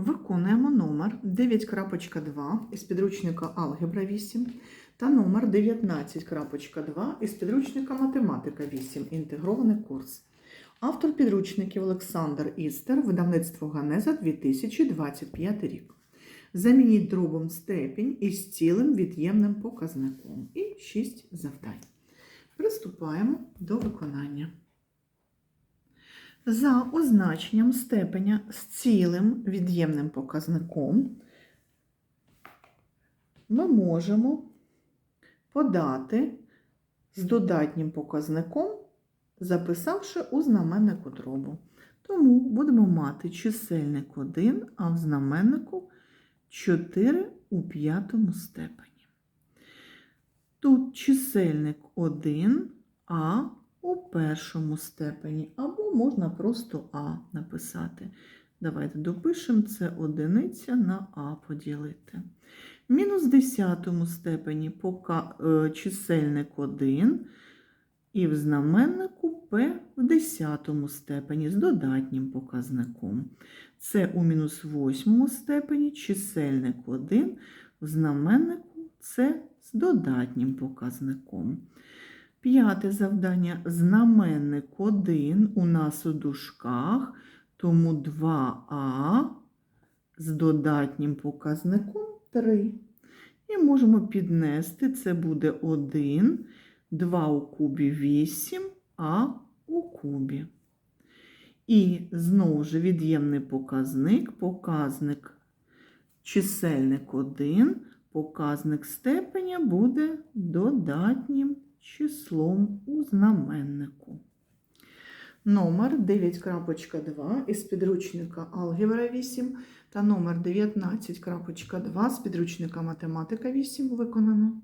Виконуємо номер 9.2 із підручника Алгебра 8 та номер 19.2 із підручника Математика 8. Інтегрований курс. Автор підручників Олександр Істер, видавництво Ганеза 2025 рік. Замініть дробом степінь із цілим від'ємним показником. І 6 завдань. Приступаємо до виконання. За означенням степеня з цілим від'ємним показником ми можемо подати з додатнім показником, записавши у знаменнику дробу. Тому будемо мати чисельник 1, а в знаменнику 4 у п'ятому степені. Тут чисельник 1, а у першому степені, можна просто А написати. Давайте допишемо це одиниця на А поділити. Мінус в десятому степені пока, е, чисельник 1 і в знаменнику П в десятому степені з додатнім показником. Це у мінус восьмому степені чисельник 1 в знаменнику С з додатнім показником. П'яте завдання. Знаменник 1 у нас у дужках, тому 2а з додатнім показником 3. І можемо піднести, це буде 1, 2 у кубі 8, а у кубі. І знову ж від'ємний показник, показник чисельник 1, показник степеня буде додатнім числом у знаменнику. Номер 9.2 із підручника Алгебра 8 та номер 19.2 з підручника Математика 8 виконано.